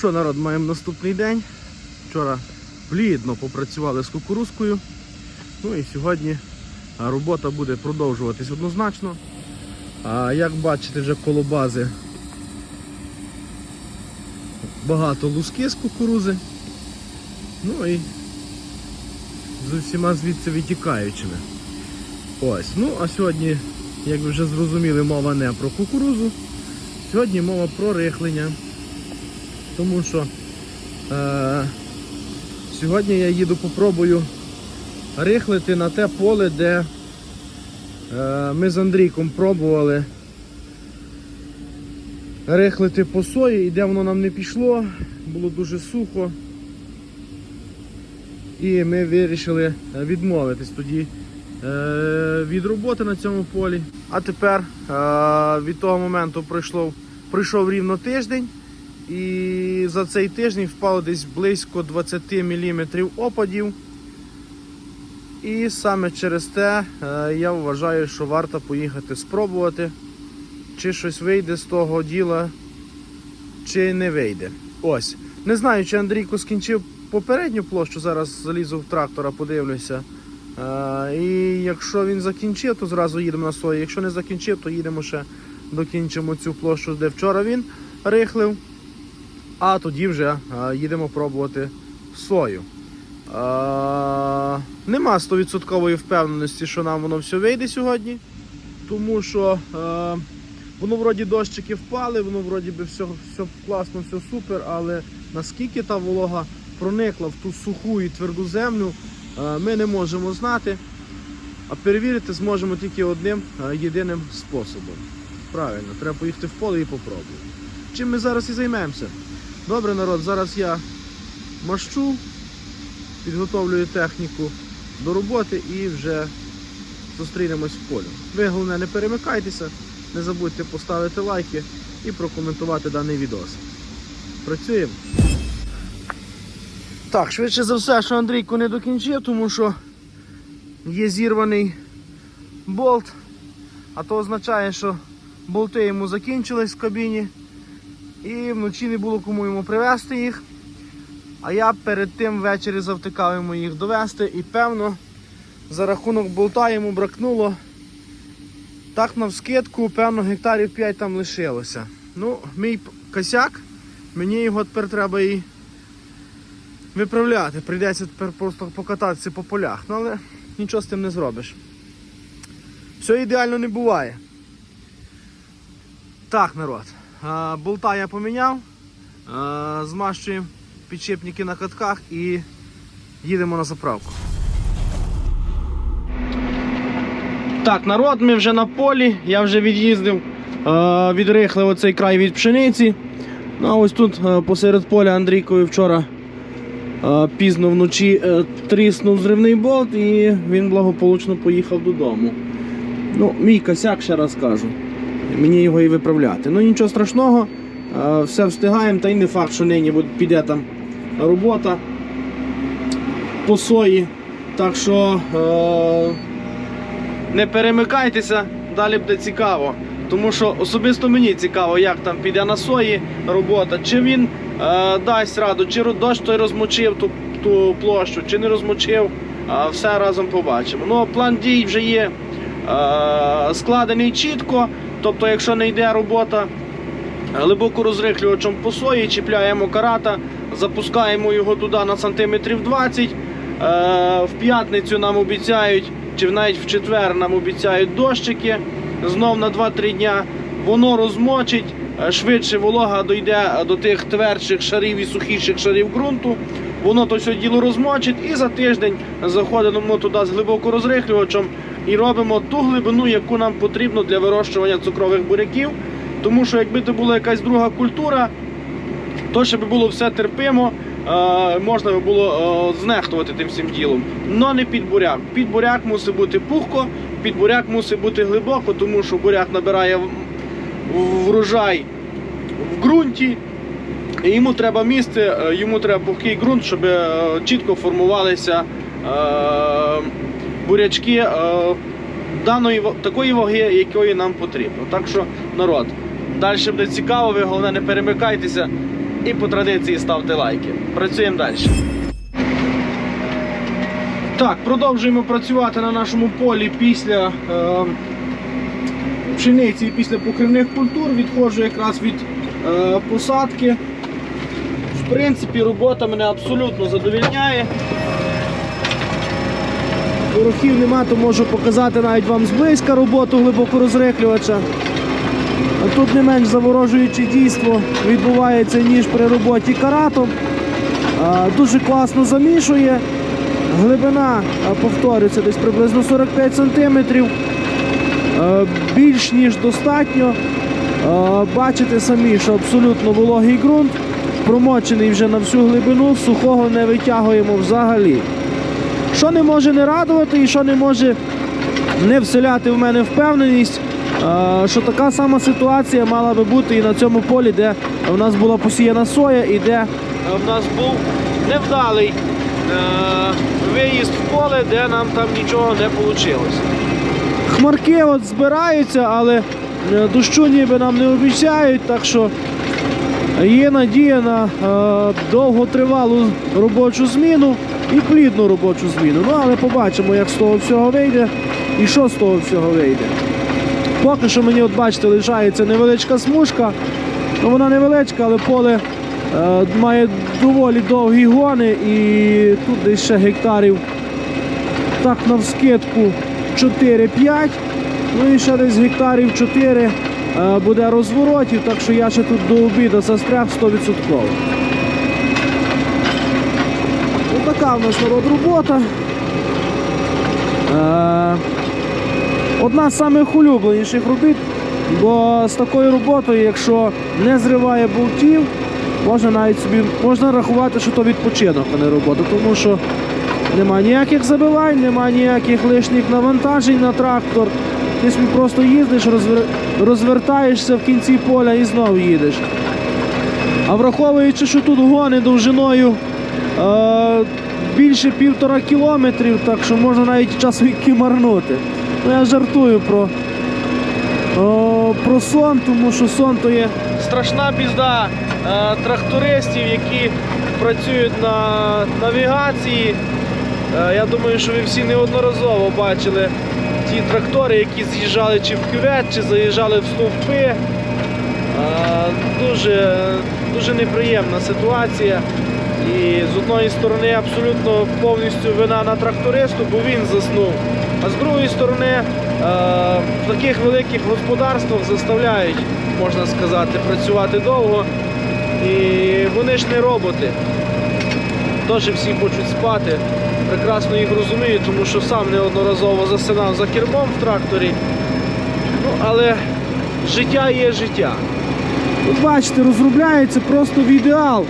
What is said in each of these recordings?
що, народ, маємо наступний день. Вчора плідно попрацювали з кукурузкою. Ну і сьогодні робота буде продовжуватись однозначно. А як бачите, вже коло бази багато луски з кукурузи. Ну і з усіма звідси витікаючими. Ось. Ну, а сьогодні, як ви вже зрозуміли, мова не про кукурузу. Сьогодні мова про рихлення. Тому що е, сьогодні я їду попробую рихлити на те поле, де е, ми з Андрійком пробували рихлити по сої, і де воно нам не пішло, було дуже сухо. І ми вирішили е, відмовитись тоді е, від роботи на цьому полі. А тепер е, від того моменту пройшло, пройшов рівно тиждень. І за цей тиждень впало десь близько 20 мм опадів. І саме через те е, я вважаю, що варто поїхати спробувати, чи щось вийде з того діла, чи не вийде. Ось. Не знаю, чи Андрійко скінчив попередню площу, зараз залізу в трактора, подивлюся. Е, І якщо він закінчив, то зразу їдемо на сої. Якщо не закінчив, то їдемо ще докінчимо цю площу, де вчора він рихлив. А тоді вже е, їдемо пробувати сою. Е, Нема 100% впевненості, що нам воно все вийде сьогодні. Тому що е, воно вроді дощики впали, воно вроді би все, все класно, все супер, але наскільки та волога проникла в ту суху і тверду землю, ми не можемо знати. А перевірити зможемо тільки одним єдиним способом. Правильно, треба поїхати в поле і попробувати. Чим ми зараз і займемося. Добре, народ, зараз я мащу, підготовлюю техніку до роботи і вже зустрінемось в полі. Ви головне не перемикайтеся, не забудьте поставити лайки і прокоментувати даний відос. Працюємо. Так, швидше за все, що Андрійко не докінчив, тому що є зірваний болт, а то означає, що болти йому закінчились в кабіні і вночі не було кому йому привезти їх. А я перед тим ввечері завтикав йому їх довести і певно за рахунок болта йому бракнуло. Так навскидку, певно, гектарів 5 там лишилося. Ну, мій косяк, мені його тепер треба і виправляти. Прийдеться тепер просто покататися по полях. Ну, але нічого з тим не зробиш. Все ідеально не буває. Так, народ. Болта я поміняв. Змащуємо підшипники на катках і їдемо на заправку. Так, народ, ми вже на полі. Я вже від'їздив, відрихлив оцей край від пшениці. Ну а ось тут посеред поля Андрійкові вчора пізно вночі е, тріснув зривний болт і він благополучно поїхав додому. Ну, мій косяк, ще раз кажу. Мені його і виправляти. Ну нічого страшного, е, все встигаємо, та й не факт, що нині піде там робота по сої. Так що е, не перемикайтеся, далі буде цікаво. Тому що особисто мені цікаво, як там піде на сої робота, чи він е, дасть раду, чи дощ той розмочив ту, ту площу, чи не розмочив, е, все разом побачимо. Ну, план дій вже є е, складений чітко. Тобто, якщо не йде робота глибоко розрихлювачем по сої, чіпляємо карата, запускаємо його туди на сантиметрів 20. Е, В п'ятницю нам обіцяють, чи навіть в четвер нам обіцяють дощики знов на 2-3 дня. Воно розмочить, е, швидше волога дойде до тих твердших шарів і сухіших шарів ґрунту. Воно то все діло розмочить і за тиждень заходимо туди з глибоко розрихлювачем і робимо ту глибину, яку нам потрібно для вирощування цукрових буряків. Тому що якби це була якась друга культура, то ще би було все терпимо, е, можна би було е, знехтувати тим всім ділом. Но не під буряк. Під буряк мусить бути пухко, під буряк мусить бути глибоко, тому що буряк набирає врожай в ґрунті. І йому треба місце, е, йому треба пухкий ґрунт, щоб чітко формувалися бурячки е, даної такої ваги, якої нам потрібно. Так що, народ, далі буде цікаво, ви головне не перемикайтеся. і по традиції ставте лайки. Працюємо далі. Так, продовжуємо працювати на нашому полі після е, пшениці і після покривних культур. Відходжу якраз від е, посадки. В принципі, робота мене абсолютно задовільняє. Ворохів нема, то можу показати навіть вам зблизька роботу глибокорозрихлювача. Тут не менш заворожуюче дійство відбувається, ніж при роботі каратом. Дуже класно замішує. Глибина, повторюється, десь приблизно 45 см. Більш ніж достатньо. Бачите самі, що абсолютно вологий ґрунт, промочений вже на всю глибину, сухого не витягуємо взагалі. Що не може не радувати і що не може не вселяти в мене впевненість, е, що така сама ситуація мала би бути і на цьому полі, де в нас була посіяна соя і де е, в нас був невдалий е, виїзд в поле, де нам там нічого не вийшло. Хмарки от збираються, але дощу ніби нам не обіцяють, так що є надія на довготривалу робочу зміну і плідну робочу зміну. Ну, але побачимо, як з того всього вийде і що з того всього вийде. Поки що мені, от бачите, лишається невеличка смужка. Ну, вона невеличка, але поле е, має доволі довгі гони і тут десь ще гектарів так навскидку 4-5. Ну і ще десь гектарів 4 е, буде розворотів, так що я ще тут до обіду застряг 100%. Така в нас народ робота. Е, Одна з самих улюбленіших бо з такою роботою, якщо не зриває болтів, можна навіть собі можна рахувати, що то відпочинок, а не робота, тому що нема ніяких забивань, нема ніяких лишніх навантажень на трактор. Ти собі просто їздиш, розвер... розвертаєшся в кінці поля і знову їдеш. А враховуючи, що тут гони довжиною більше півтора кілометрів, так що можна навіть час марнути. Ну, я жартую про, о, про сон, тому що сон то є страшна біда е, трактористів, які працюють на навігації. Е, я думаю, що ви всі неодноразово бачили ті трактори, які з'їжджали чи в кювет, чи заїжджали в стовпи. Е, Дуже, дуже неприємна ситуація. І з одної сторони абсолютно повністю вина на трактористу, бо він заснув. А з другої сторони, е, в таких великих господарствах заставляють, можна сказати, працювати довго. І вони ж не роботи. Теж всі хочуть спати. Прекрасно їх розумію, тому що сам неодноразово засинав за кермом в тракторі. Ну, але життя є життя. От бачите, розробляється просто в ідеал.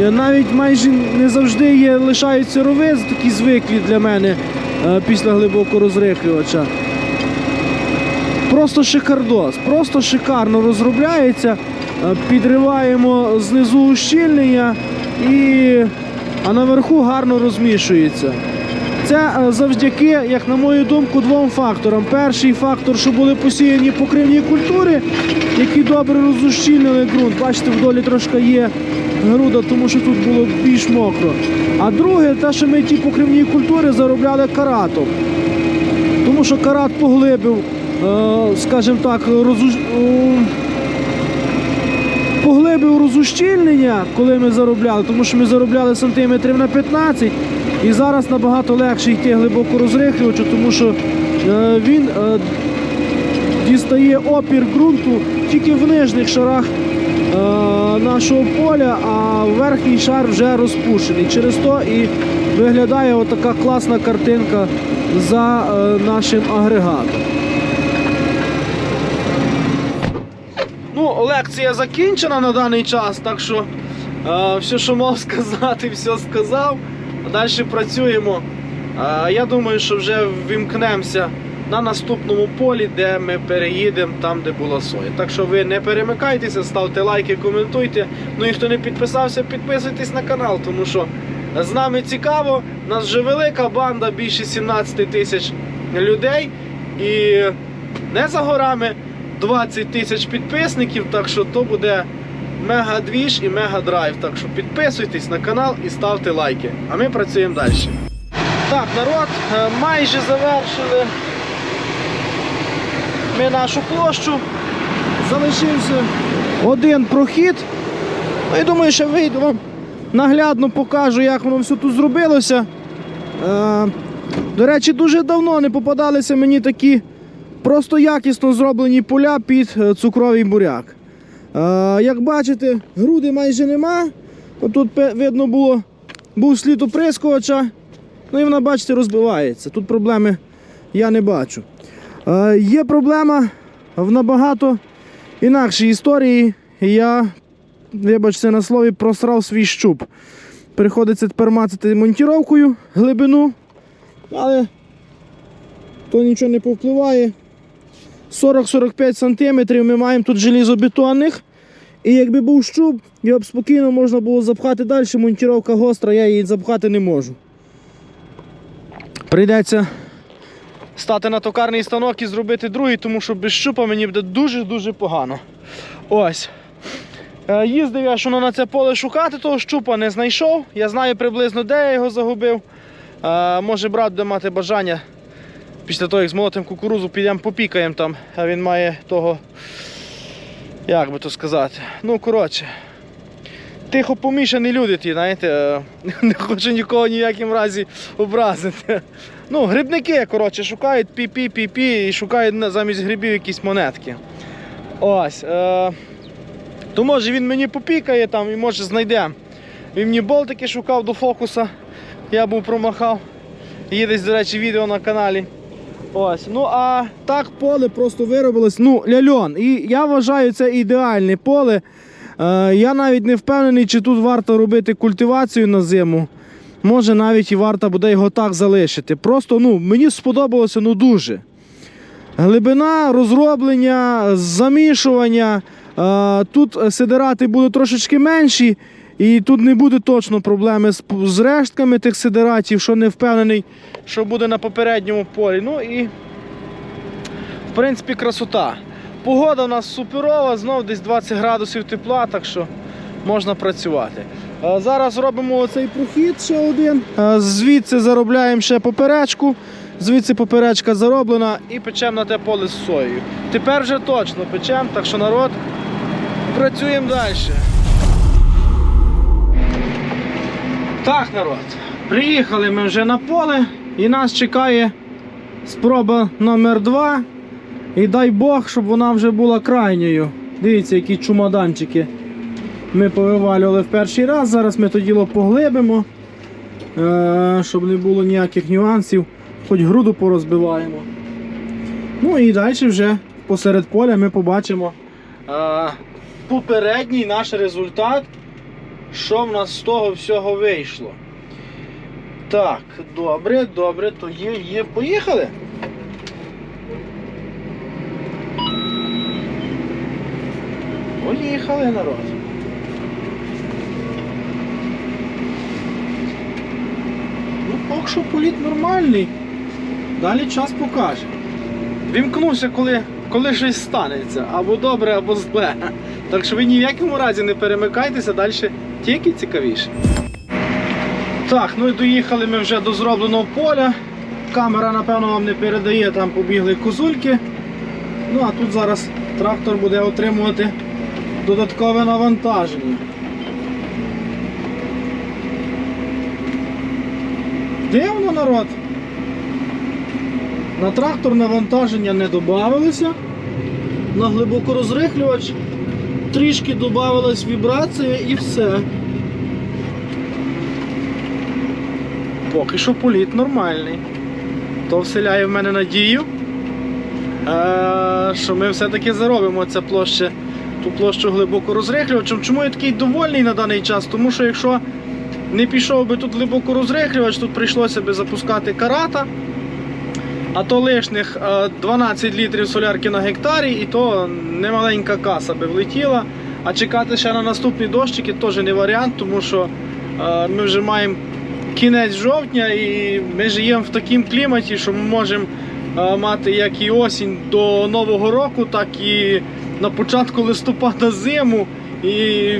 Е, Навіть майже не завжди є, лишаються рови такі звиклі для мене е, після глибокого розрихлювача. Просто шикардос, просто шикарно розробляється. Е, Підриваємо знизу ущільнення і а наверху гарно розмішується. Це завдяки, як на мою думку, двом факторам. Перший фактор, що були посіяні покривні культури, які добре розущільнили ґрунт. Бачите, в долі трошки є груда, тому що тут було більш мокро. А друге, те, що ми ті покривні культури заробляли каратом. Тому що карат поглибив, е, скажімо так, розу... е, поглибив розущільнення, коли ми заробляли, тому що ми заробляли сантиметрів на 15, і зараз набагато легше йти глибоко розрихлювачу, тому що е, він дістає опір ґрунту тільки в нижніх шарах нашого поля, а верхній шар вже розпушений. Через то і виглядає отака класна картинка за е, нашим агрегатом. Ну, лекція закінчена на даний час, так що е, все, що мав сказати, все сказав. Далі працюємо. Е, я думаю, що вже вімкнемося на наступному полі, де ми переїдемо там, де була соя. Так що ви не перемикайтеся, ставте лайки, коментуйте. Ну і хто не підписався, підписуйтесь на канал, тому що з нами цікаво. У нас вже велика банда, більше 17 тисяч людей. І не за горами 20 тисяч підписників, так що то буде мега двіж і мега драйв. Так що підписуйтесь на канал і ставте лайки. А ми працюємо далі. Так, народ, е, майже завершили ми нашу площу. Залишився один прохід. Ну, я думаю, що вийду вам наглядно покажу, як воно все тут зробилося. Е, до речі, дуже давно не попадалися мені такі просто якісно зроблені поля під е, цукровий буряк. Е, як бачите, груди майже нема. Отут пе- видно було, був слід оприскувача. Ну і вона, бачите, розбивається. Тут проблеми я не бачу. Е, є проблема в набагато інакшій історії. Я, вибачте на слові, просрав свій щуп. Приходиться тепер мацати монтіровкою глибину, але то нічого не повпливає. 40-45 см ми маємо тут желізобетонних. І якби був щуп, його б спокійно можна було запхати далі. Монтіровка гостра, я її запхати не можу. Прийдеться стати на токарний станок і зробити другий, тому що без щупа мені буде дуже-дуже погано. Ось. Е, Їздив я що на це поле шукати, того щупа не знайшов. Я знаю приблизно, де я його загубив. Е, Може брат буде мати бажання. Після того, як з молотим кукурузу підемо попікаємо там, а він має того. Як би то сказати? Ну, коротше. Тихо помішані люди ті, знаєте, е, не хочу нікого ніяким разі образити. Ну, грибники, коротше, шукають пі-пі-пі-пі і шукають замість грибів якісь монетки. Ось. Е, то може він мені попікає там і може знайде. Він мені болтики шукав до фокуса. Я був промахав. Є десь, до речі, відео на каналі. Ось. Ну а так поле просто виробилось. Ну, ляльон. І я вважаю, це ідеальне поле. Е, я навіть не впевнений, чи тут варто робити культивацію на зиму. Може навіть і варто буде його так залишити. Просто ну, мені сподобалося ну дуже. Глибина розроблення, замішування. Тут сидирати будуть трошечки менші, і тут не буде точно проблеми з, з рештками тих сидиратів, що не впевнений, що буде на попередньому полі. Ну і в принципі красота. Погода у нас суперова, знов десь 20 градусів тепла, так що можна працювати. Е, Зараз робимо оцей прохід ще один. Е, Звідси заробляємо ще поперечку. Звідси поперечка зароблена і печемо на те поле з соєю. Тепер вже точно печемо, так що народ, працюємо далі. Так, народ, приїхали ми вже на поле і нас чекає спроба номер 2 І дай Бог, щоб вона вже була крайньою. Дивіться, які чумоданчики ми повивалювали в перший раз. Зараз ми то діло поглибимо, е, щоб не було ніяких нюансів, хоч груду порозбиваємо. Ну і далі вже посеред поля ми побачимо е, попередній наш результат, що в нас з того всього вийшло. Так, добре, добре, то є, є. Поїхали. Поїхали, народ. Ну, поки що політ нормальний. Далі час покаже. Вімкнувся, коли, коли щось станеться. Або добре, або зле. Так що ви ні в якому разі не перемикайтеся, далі тільки цікавіше. Так, ну і доїхали ми вже до зробленого поля. Камера, напевно, вам не передає, там побігли козульки. Ну а тут зараз трактор буде отримувати додаткове навантаження. Дивно, народ. На трактор навантаження не додавалося. На глибокорозрихлювач трішки додавалась вібрація і все. Поки що політ нормальний. То вселяє в мене надію, е, що ми все-таки заробимо це площа, ту площу глибоко розрихлювачем. Чому я такий довольний на даний час? Тому що якщо не пішов би тут глибоко розрихлювач, тут прийшлося би запускати карата. А то лишних е, 12 літрів солярки на гектарі, і то немаленька каса би влетіла. А чекати ще на наступні дощики теж не варіант, тому що е, ми вже маємо кінець жовтня і ми живемо в такому кліматі, що ми можемо е, мати як і осінь до Нового року, так і на початку листопада зиму. і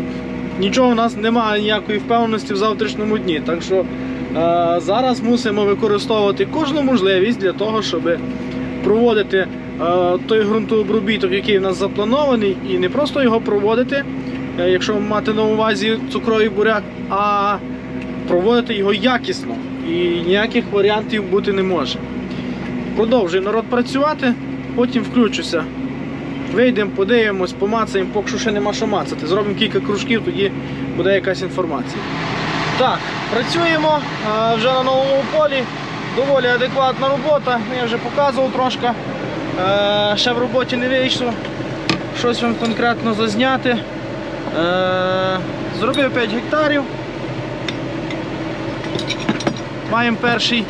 нічого у нас немає ніякої впевненості в завтрашньому дні. Так що е, зараз мусимо використовувати кожну можливість для того, щоб проводити е, той ґрунтообробіток, який в нас запланований, і не просто його проводити, е, якщо мати на увазі цукровий буряк, а проводити його якісно. І ніяких варіантів бути не може. Продовжує народ працювати, потім включуся. Вийдемо, подивимось, помацаємо, поки що ще нема що мацати. Зробимо кілька кружків, тоді буде якась інформація. Так, працюємо вже на новому полі. Доволі адекватна робота. Я вже показував трошки. Е, ще в роботі не вийшло. Щось вам конкретно зазняти. Е, зробив 5 гектарів. Маємо перший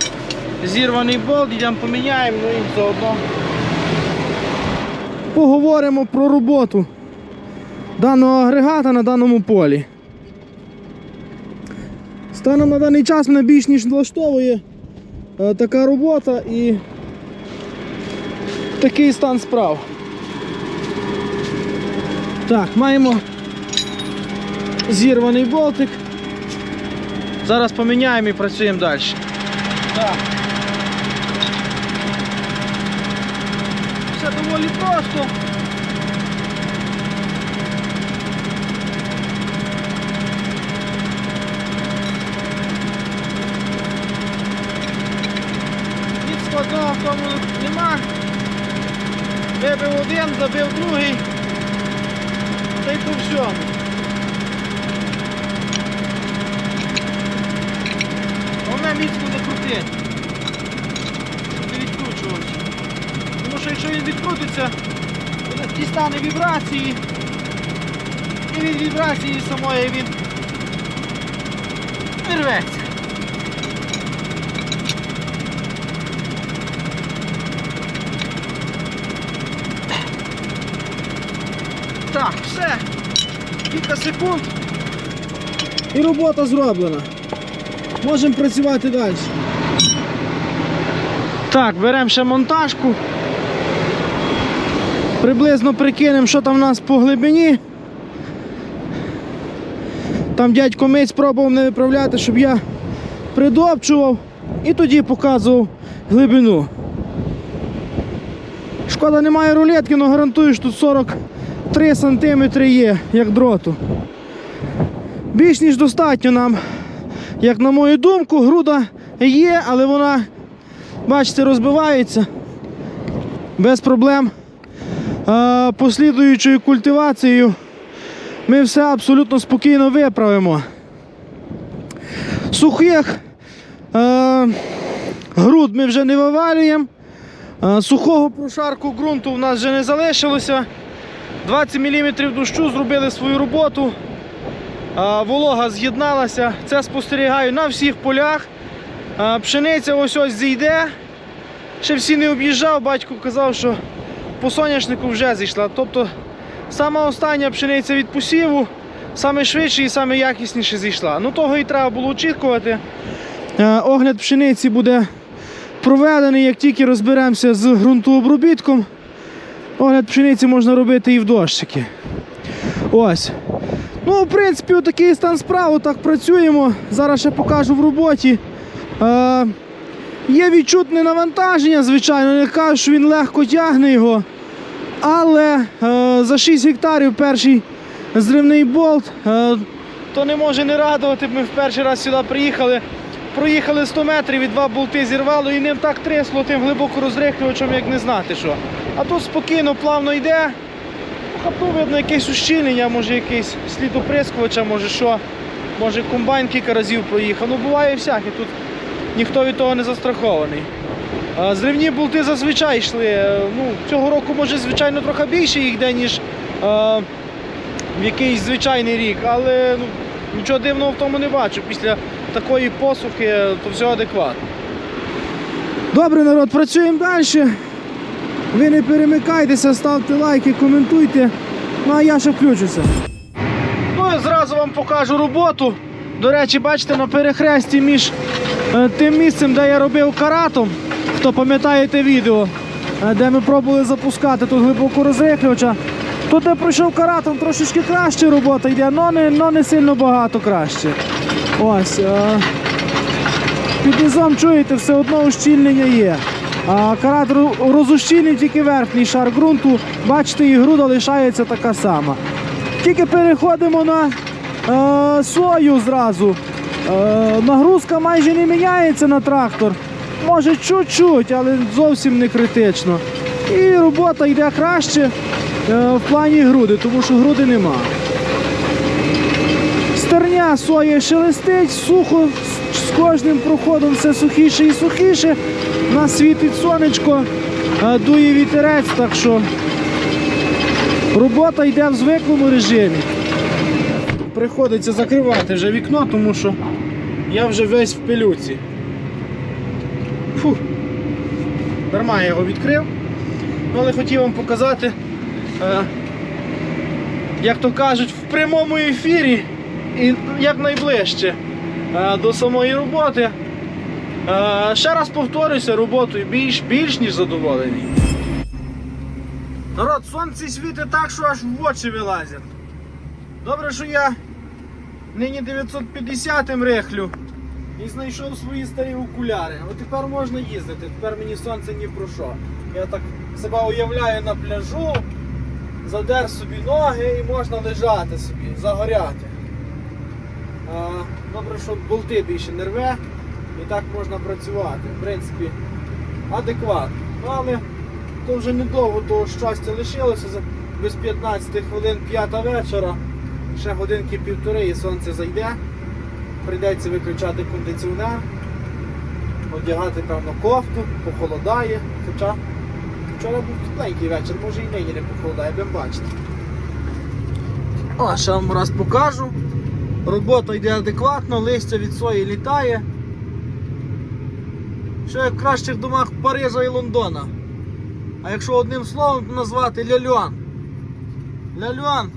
зірваний болт, йдемо поміняємо, ну і заодно. Поговоримо про роботу даного агрегата на даному полі. Станом на даний час мене більш ніж влаштовує е, така робота і такий стан справ. Так, маємо зірваний болтик. Зараз поміняємо і працюємо далі. Так. Доволі просто. Ніч складного в тому нема. Вибив один, забив другий. Та й по всьому. Головне міцно не крутить. Щоб не відкручувався. Тому що якщо він відкрутиться, дістане вібрації. І від вібрації самої він не рветься. Так, все. Кілька секунд. І робота зроблена. Можемо працювати далі. Так, беремо ще монтажку. Приблизно прикинемо, що там в нас по глибині. Там дядько Миць пробував не виправляти, щоб я придопчував і тоді показував глибину. Шкода немає рулетки, але гарантую, що тут 43 см є, як дроту. Більш ніж достатньо нам, як на мою думку, груда є, але вона, бачите, розбивається без проблем. Послідуючою культивацією ми все абсолютно спокійно виправимо. Сухих груд ми вже не вивалюємо. Сухого прошарку ґрунту в нас вже не залишилося. 20 мм дощу зробили свою роботу. Волога з'єдналася. Це спостерігаю на всіх полях. Пшениця ось ось зійде. Ще всі не об'їжджав, батько казав, що по соняшнику вже зійшла. Тобто сама остання пшениця від посіву, саме швидше і саме якісніше зійшла. Ну того і треба було очікувати. Е, Огляд пшениці буде проведений, як тільки розберемося з ґрунтообробітком. Огляд пшениці можна робити і в дощики. Ось. Ну, в принципі, такий стан справ, так працюємо. Зараз ще покажу в роботі. Є відчутне навантаження, звичайно, не кажу, що він легко тягне його. Але е, за 6 гектарів перший зривний болт, е, то не може не радувати. Ми в перший раз сюди приїхали. Проїхали 100 метрів і два болти зірвало і ним так трясло тим глибоко розрихлювачем, як не знати що. А тут спокійно, плавно йде. Хапну видно якесь ущільнення, може якийсь слід оприскувача, може що, може комбайн кілька разів проїхав. Ну буває всяке, тут ніхто від того не застрахований. Зривні болти зазвичай йшли. е, Ну, цього року може звичайно трохи більше їх йде, ніж е, в якийсь звичайний рік, але ну, нічого дивного в тому не бачу. Після такої посухи е, то все адекватно. Добре, народ, працюємо далі. Ви не перемикайтеся, ставте лайки, коментуйте. Ну а я ще включуся. Ну і зразу вам покажу роботу. До речі, бачите, на перехресті між е, тим місцем, де я робив каратом. Хто пам'ятає те відео, е, де ми пробували запускати тут глибоко розрихлювача. Тут де пройшов каратом трошечки краще робота йде, але не, но не сильно багато краще. Ось. Е, під низом чуєте, все одно ущільнення є. А карат ро- розущільнив тільки верхній шар ґрунту. Бачите, і груда лишається така сама. Тільки переходимо на сою зразу. Е, нагрузка майже не міняється на трактор. Може чуть-чуть, але зовсім не критично. І робота йде краще е, в плані груди, тому що груди нема. Стерня сої шелестить, сухо, з- кожним проходом все сухіше і сухіше. Нас світить сонечко, е, дує вітерець, так що робота йде в звиклому режимі. Приходиться закривати вже вікно, тому що я вже весь в пилюці. Фух. Дарма я його відкрив. Але хотів вам показати, е, як то кажуть, в прямому ефірі і якнайближче е, до самої роботи. Е, ще раз повторюся, роботою більш, більш ніж задоволений. Народ, сонце світить так, що аж в очі вилазять. Добре, що я нині 950-м рихлю і знайшов свої старі окуляри. От тепер можна їздити, тепер мені сонце ні про що. Я так себе уявляю на пляжу, задер собі ноги і можна лежати собі, загоряти. А, добре, що болти більше не рве і так можна працювати. В принципі, адекватно. Ну, але то вже недовго того щастя лишилося без 15 хвилин п'ята вечора. Ще годинки півтори і сонце зайде. Прийдеться виключати кондиціонер, одягати певно кофту, похолодає. Хоча вчора був тепленький вечір, може і нині не похолодає, будемо бачити. О, ще вам раз покажу. Робота йде адекватно, листя від сої літає. Що як в кращих домах Парижа і Лондона. А якщо одним словом назвати ляльон. Ляльон.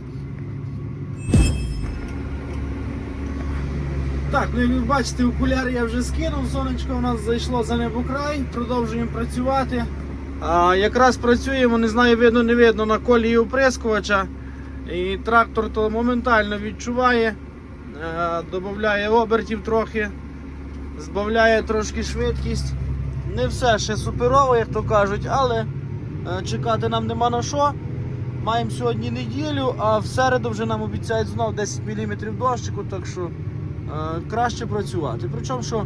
Так, ну як ви бачите, окуляри я вже скинув, сонечко у нас зайшло за небокрай, продовжуємо працювати. А, якраз працюємо, не знаю, видно, не видно на колії оприскувача. І трактор то моментально відчуває, е, додає обертів трохи, збавляє трошки швидкість. Не все ще суперово, як то кажуть, але е, чекати нам нема на що. Маємо сьогодні неділю, а в середу вже нам обіцяють знов 10 мм дощику, так що краще працювати. Причому, що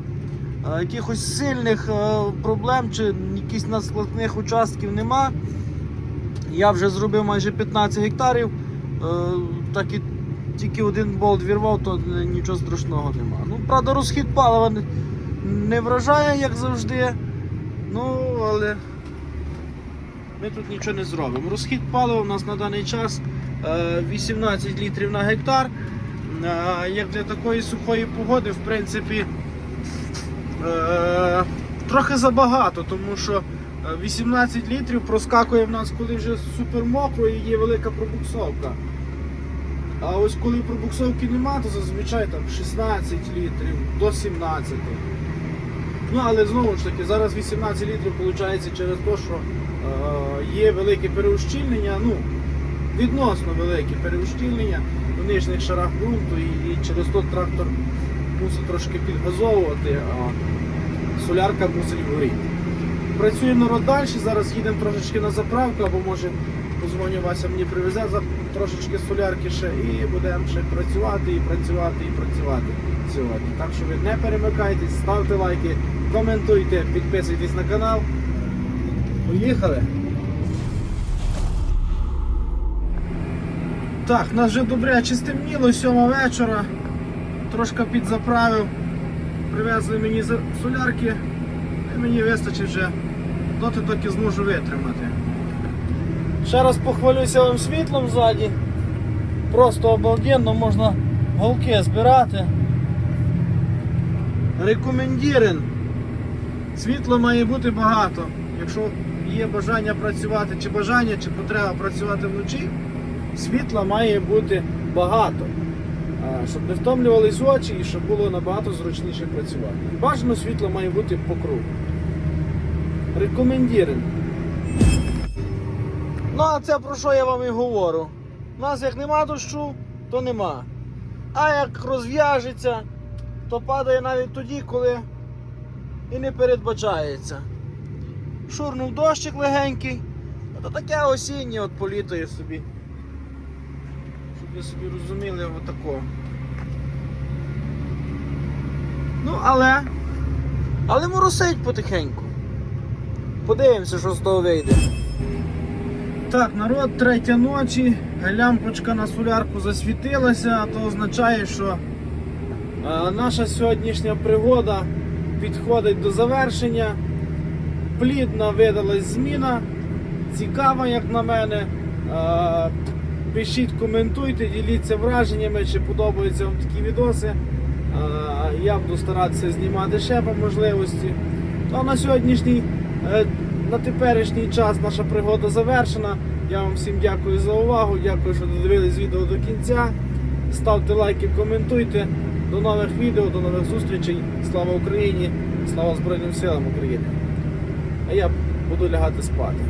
е, якихось сильних е, проблем чи якихось надскладних участків нема. Я вже зробив майже 15 гектарів, е, так і тільки один болт вірвав, то нічого страшного нема. Ну, правда, розхід палива не, вражає, як завжди. Ну, але ми тут нічого не зробимо. Розхід палива у нас на даний час е, 18 літрів на гектар. Е, Як для такої сухої погоди, в принципі, е, трохи забагато, тому що е, 18 літрів проскакує в нас, коли вже супер мокро і є велика пробуксовка. А ось коли пробуксовки нема, то зазвичай там 16 літрів до 17. Ну, але знову ж таки, зараз 18 літрів виходить через те, що е, є велике переущільнення, ну, відносно велике переущільнення в нижніх шарах ґрунту і, і через то трактор мусить трошки підгазовувати, а солярка мусить горіти. Працює народ далі, зараз їдемо трошечки на заправку, або може позвоню Вася мені привезе трошечки солярки ще і будемо ще працювати і працювати і працювати сьогодні. Так що ви не перемикайтесь, ставте лайки, коментуйте, підписуйтесь на канал. Поїхали! Так, нас вже добряче стемніло, сьома вечора. Трошки підзаправив. Привезли мені солярки, і мені вистачить вже доти доки зможу витримати. Ще раз похвалюся вам світлом ззаді. Просто обалденно можна голки збирати. Рекомендірен. Світла має бути багато. Якщо є бажання працювати, чи бажання, чи потреба працювати вночі, світла має бути багато. Щоб не втомлювались очі і щоб було набагато зручніше працювати. Бажано світло має бути по кругу. Рекомендірен. Ну, а це про що я вам і говорю. У нас як нема дощу, то нема. А як розв'яжеться, то падає навіть тоді, коли і не передбачається. Шурнув дощик легенький, то таке осіннє от політає собі. Ви собі розуміли отако. Ну, але. Але моросить потихеньку. Подивимося, що з того вийде. Так, народ, третя ночі, лямпочка на солярку засвітилася, а то означає, що е, наша сьогоднішня пригода підходить до завершення. Плідна видалась зміна, цікава, як на мене. Пишіть, коментуйте, діліться враженнями, чи подобаються вам такі відоси. Я буду старатися знімати ще по можливості. Ну, а на сьогоднішній, е, на теперішній час наша пригода завершена. Я вам всім дякую за увагу, дякую, що додивились відео до кінця. Ставте лайки, коментуйте. До нових відео, до нових зустрічей. Слава Україні! Слава Збройним силам України! А я буду лягати спати.